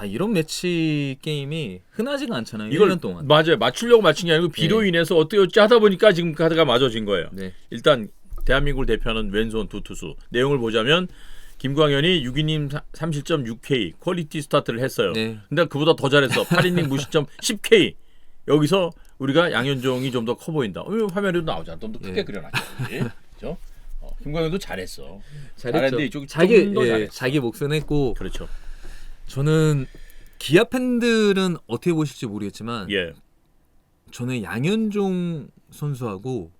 아 이런 매치 게임이 흔하지가 않잖아요. 이걸 1년 동안. 맞아요. 맞추려고 맞춘 게 아니고 비로 네. 인해서 어떻게 어찌 하다 보니까 지금 카드가 맞아진 거예요. 네. 일단 대한민국을 대표하는 왼손 두 투수 내용을 보자면 김광현이 6이닝 3실점 6K 퀄리티 스타트를 했어요. 네. 근데 그보다 더 잘했어. 8이닝 무실점 10K. 여기서 우리가 양현종이 좀 더 커 보인다. 어, 화면에도 나오잖아. 좀 더 크게 예. 그려놨죠. 그죠? 어, 김광현도 잘했어. 잘했는데 이쪽이 자기 예, 잘했어. 자기 몫은 했고 그렇죠. 저는 기아 팬들은 어떻게 보실지 모르겠지만 예. 저는 양현종 선수하고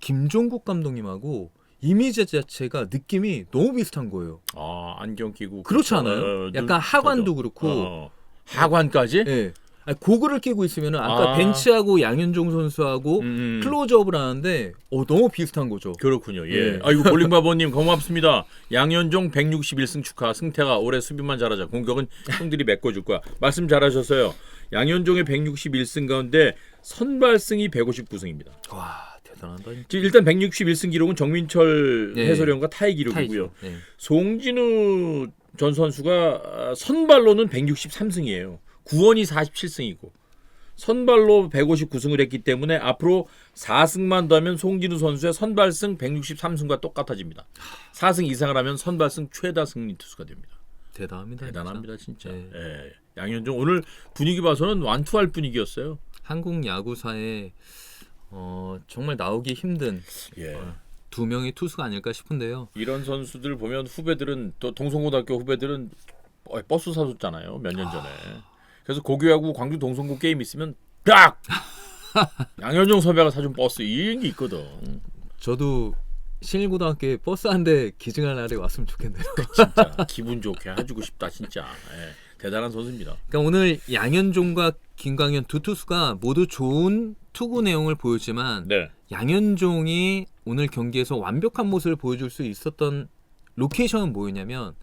김종국 감독님하고 이미지 자체가 느낌이 너무 비슷한 거예요. 아 안경 끼고 그렇지 어, 않아요? 어, 약간 눈- 하관도 그렇고 어, 하관까지? 예. 아니, 고글을 끼고 있으면은 아까 아. 벤치하고 양현종 선수하고 음, 음. 클로즈업을 하는데 어, 너무 비슷한 거죠. 그렇군요. 예. 예. 아이고 볼링바보님 고맙습니다. 양현종 161승 축하. 승태가 올해 수비만 잘하자. 공격은 형들이 메꿔줄 거야. 말씀 잘하셨어요. 양현종의 161승 가운데 선발승이 159승입니다. 와 대단하다. 지금 일단 161승 기록은 정민철 예. 해설위원과 타이 기록이고요. 타이죠. 예. 송진우 전 선수가 선발로는 163승이에요. 구원이 47승이고 선발로 159승을 했기 때문에 앞으로 4승만 더 하면 송진우 선수의 선발승 163승과 똑같아집니다. 4승 이상을 하면 선발승 최다 승리 투수가 됩니다. 대단합니다. 대단합니다 진짜. 네. 예. 양현종 오늘 분위기 봐서는 완투할 분위기였어요. 한국 야구사에 어, 정말 나오기 힘든 예. 두 명의 투수가 아닐까 싶은데요. 이런 선수들 보면 후배들은 또 동성고등학교 후배들은 어, 버스 사줬잖아요 몇 년 전에. 그래서 고교야구 광주 동성고 게임 있으면 딱 양현종 선배가 사준 버스 이런 게 있거든. 저도 신일고등학교에 버스 한 대 기증할 날이 왔으면 좋겠네요. 진짜 기분 좋게 해주고 싶다 진짜. 예. 대단한 선수입니다. 그러니까 오늘 양현종과 김광현 두 투수가 모두 좋은 투구 내용을 보였지만 네. 양현종이 오늘 경기에서 완벽한 모습을 보여줄 수 있었던 로케이션은 뭐였냐면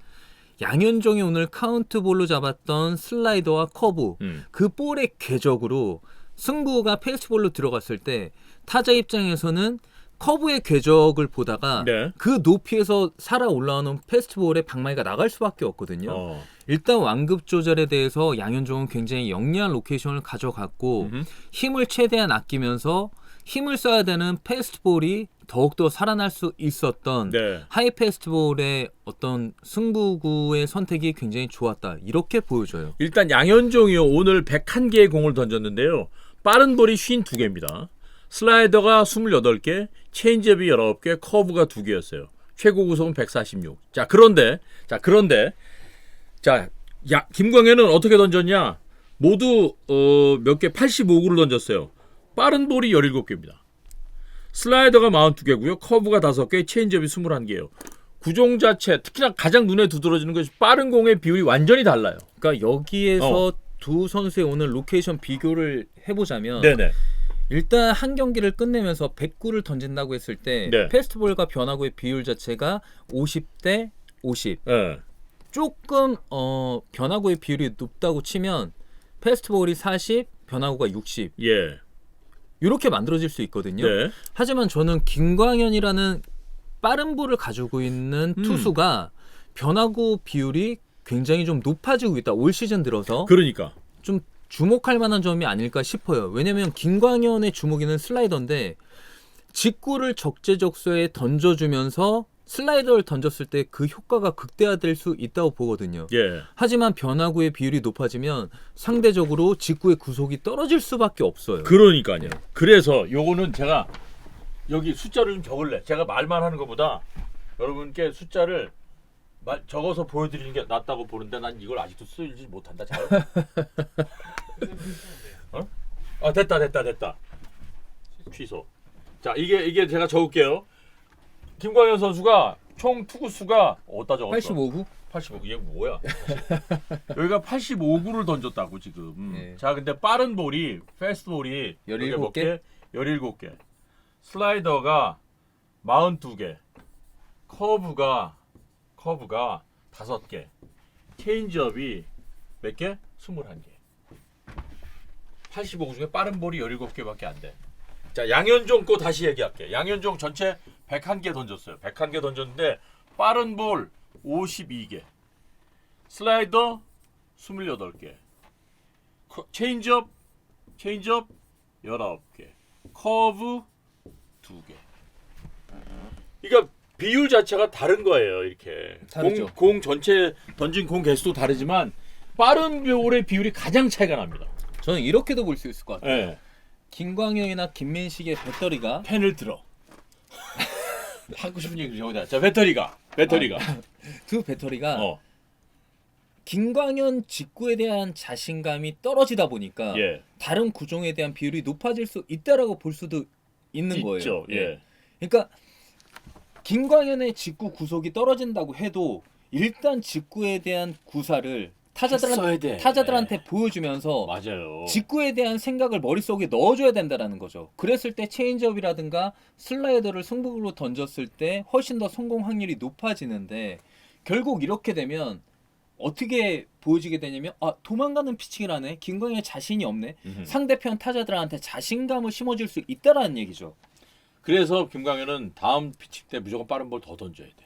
양현종이 오늘 카운트볼로 잡았던 슬라이더와 커브 음. 그 볼의 궤적으로 승부가 페이스볼로 들어갔을 때 타자 입장에서는 커브의 궤적을 보다가 네. 그 높이에서 살아 올라오는 페스트볼의 방망이가 나갈 수밖에 없거든요. 어. 일단 완급 조절에 대해서 양현종은 굉장히 영리한 로케이션을 가져갔고 음흠. 힘을 최대한 아끼면서 힘을 써야 되는 페스트볼이 더욱더 살아날 수 있었던 네. 하이 페스트볼의 어떤 승부구의 선택이 굉장히 좋았다. 이렇게 보여줘요. 일단 양현종이 오늘 101개의 공을 던졌는데요. 빠른 볼이 52개입니다. 슬라이더가 28개, 체인지업이 19개, 커브가 2개였어요. 최고 구속은 146. 자, 그런데 자, 그런데 자, 야, 김광현은 어떻게 던졌냐? 모두 어, 몇 개? 85구를 던졌어요. 빠른 볼이 17개입니다. 슬라이더가 42개고요. 커브가 5개, 체인지업이 21개예요. 구종 자체, 특히나 가장 눈에 두드러지는 것이 빠른 공의 비율이 완전히 달라요. 그러니까 여기에서 어. 두 선수의 오늘 로케이션 비교를 해보자면 네네. 일단 한 경기를 끝내면서 109를 던진다고 했을 때 네. 페스트볼과 변화구의 비율 자체가 50대 50. 예. 조금 어, 변화구의 비율이 높다고 치면 페스트볼이 40, 변화구가 60 예. 이렇게 만들어질 수 있거든요. 네. 하지만 저는 김광현이라는 빠른 볼을 가지고 있는 음. 투수가 변화구 비율이 굉장히 좀 높아지고 있다. 올 시즌 들어서 그러니까. 좀 주목할 만한 점이 아닐까 싶어요. 왜냐면 김광현의 주목이는 슬라이더인데 직구를 적재적소에 던져주면서 슬라이더를 던졌을 때 그 효과가 극대화될 수 있다고 보거든요. 예. 하지만 변화구의 비율이 높아지면 상대적으로 직구의 구속이 떨어질 수밖에 없어요. 그러니까요. 그래서 요거는 제가 여기 숫자를 좀 적을래. 제가 말만 하는 것보다 여러분께 숫자를 말, 적어서 보여드리는 게 낫다고 보는데 난 이걸 아직도 쓰지 못한다. 잘. 어? 아 됐다 됐다 됐다. 취소. 자 이게 이게 제가 적을게요. 김광현 선수가 총 투구 수가 어디다 적었어? 85구? 85. 얘 뭐야? 여기가 85구를 던졌다고 지금. 음. 네. 자, 근데 빠른 볼이 패스트 볼이 17개? 17개. 슬라이더가 42개. 커브가 커브가 5개. 체인지업이 몇 개? 21개. 85구 중에 빠른 볼이 17개밖에 안 돼. 자, 양현종 거 다시 얘기할게. 양현종 전체 101개 던졌어요. 101개 던졌는데 빠른 볼 52개. 슬라이더 28개. 커- 체인지업 체인지업 19개. 커브 2개. 그러니까 비율 자체가 다른 거예요, 이렇게. 공, 공 전체 던진 공 개수도 다르지만 빠른 볼의 비율이 가장 차이가 납니다. 저는 이렇게도 볼 수 있을 것 같아요. 예. 김광현이나 김민식의 배터리가 펜을 들어. 하고 싶은 얘기 저기다. 자, 배터리가. 배터리가. 두 배터리가 어. 김광현 직구에 대한 자신감이 떨어지다 보니까 예. 다른 구종에 대한 비율이 높아질 수 있다라고 볼 수도 있는 있죠. 거예요. 예. 그러니까 김광현의 직구 구속이 떨어진다고 해도 일단 직구에 대한 구사를 타자들한테 써야 돼. 타자들한테 보여주면서 맞아요. 직구에 대한 생각을 머릿속에 넣어줘야 된다라는 거죠. 그랬을 때 체인지업이라든가 슬라이더를 승부로 던졌을 때 훨씬 더 성공 확률이 높아지는데 결국 이렇게 되면 어떻게 보여지게 되냐면 아 도망가는 피칭을 하네 김광현 자신이 없네 음흠. 상대편 타자들한테 자신감을 심어줄 수 있다라는 얘기죠. 그래서 김광현은 다음 피칭 때 무조건 빠른 볼 더 던져야 돼.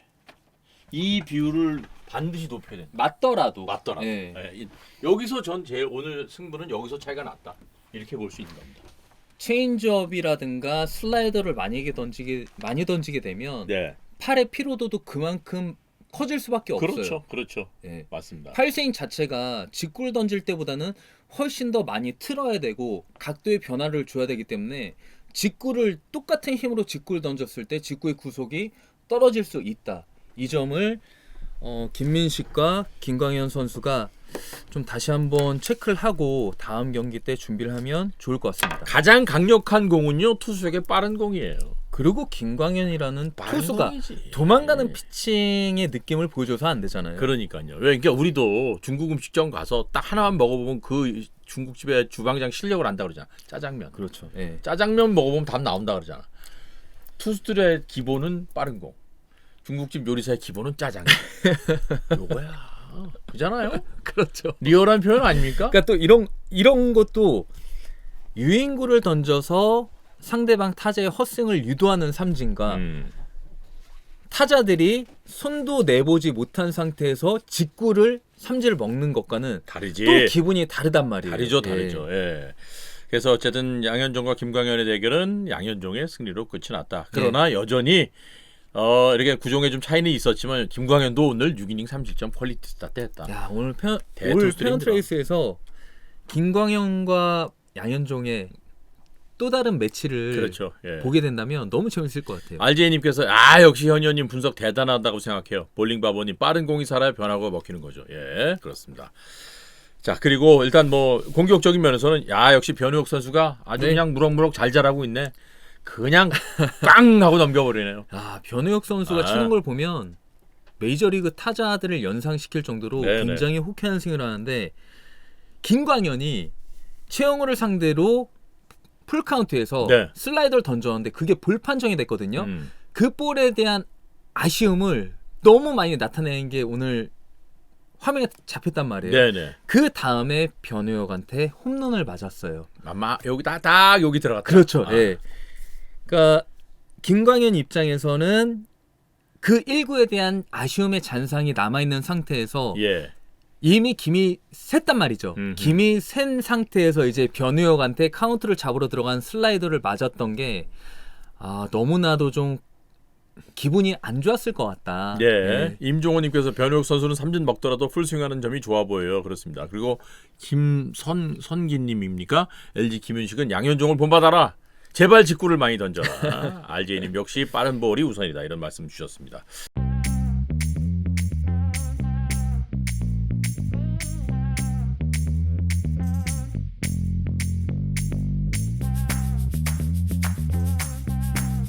이 비율을 반드시 높여야 돼. 맞더라도 맞더라. 예. 예, 이- 여기서 전 제일 오늘 승부는 여기서 차이가 났다. 이렇게 볼 수 있는 겁니다. 체인지업이라든가 슬라이더를 만약에 던지게 많이 던지게 되면 네. 팔의 피로도도 그만큼 커질 수밖에 없어요. 그렇죠. 그렇죠. 예. 맞습니다. 팔 스윙 자체가 직구를 던질 때보다는 훨씬 더 많이 틀어야 되고 각도의 변화를 줘야 되기 때문에 직구를 똑같은 힘으로 직구를 던졌을 때 직구의 구속이 떨어질 수 있다. 이 점을 어, 김민식과 김광현 선수가 좀 다시 한번 체크를 하고 다음 경기 때 준비를 하면 좋을 것 같습니다. 가장 강력한 공은요 투수에게 빠른 공이에요. 그리고 김광현이라는 투수가 공이지. 도망가는 예. 피칭의 느낌을 보여줘서 안 되잖아요. 그러니까요. 왜 그러니까 우리도 중국 음식점 가서 딱 하나만 먹어보면 그 중국집의 주방장 실력을 안다 그러잖아. 짜장면. 그렇죠. 예. 짜장면 먹어보면 답 나온다 그러잖아. 투수들의 기본은 빠른 공. 중국집 요리사의 기본은 짜장면. 요거야. 그잖아요. 그렇죠. 리얼한 표현 아닙니까? 그러니까 또 이런 이런 것도 유인구를 던져서 상대방 타자의 헛스윙을 유도하는 삼진과 음. 타자들이 손도 내보지 못한 상태에서 직구를 삼진을 먹는 것과는 다르지. 또 기분이 다르단 말이에요. 다르죠, 예. 다르죠. 예. 그래서 어쨌든 양현종과 김광현의 대결은 양현종의 승리로 끝이 났다. 네. 그러나 여전히 어 이렇게 구종에 좀 차이는 있었지만 김광현도 오늘 6이닝 3실점 퀄리티 스타트 했다. 야 오늘 편올 힘들어. 트레이스에서 김광현과 양현종의 또 다른 매치를 그렇죠. 예. 보게 된다면 너무 재밌을 것 같아요. RJ님께서 아 역시 현현님 분석 대단하다고 생각해요. 볼링 바보님 빠른 공이 살아야 변하고 먹히는 거죠. 예, 그렇습니다. 자 그리고 일단 뭐 공격적인 면에서는 야 역시 변우혁 선수가 아주 네. 그냥 무럭무럭 잘 자라고 있네. 그냥 꽝 하고 넘겨버리네요. 아 변우혁 선수가 아. 치는 걸 보면 메이저리그 타자들을 연상시킬 정도로 네네. 굉장히 호쾌한 스윙을 하는데 김광현이 최영호를 상대로 풀 카운트에서 네. 슬라이더를 던졌는데 그게 볼 판정이 됐거든요. 음. 그 볼에 대한 아쉬움을 너무 많이 나타내는 게 오늘 화면에 잡혔단 말이에요. 네네. 그 다음에 변우혁한테 홈런을 맞았어요. 아마 여기 딱, 딱 여기 들어갔다. 그렇죠. 아, 예. 그러니까 김광현 입장에서는 그 1구에 대한 아쉬움의 잔상이 남아 있는 상태에서 예. 이미 김이 샜단 말이죠. 음흠. 김이 센 상태에서 이제 변우혁한테 카운트를 잡으러 들어간 슬라이더를 맞았던 게 아, 너무나도 좀 기분이 안 좋았을 것 같다. 예. 예. 임종호님께서 변우혁 선수는 삼진 먹더라도 풀스윙하는 점이 좋아 보여요. 그렇습니다. 그리고 김선 선기님입니까? LG 김윤식은 양현종을 본받아라. 제발 직구를 많이 던져라. RJ님 역시 빠른 볼이 우선이다. 이런 말씀 주셨습니다.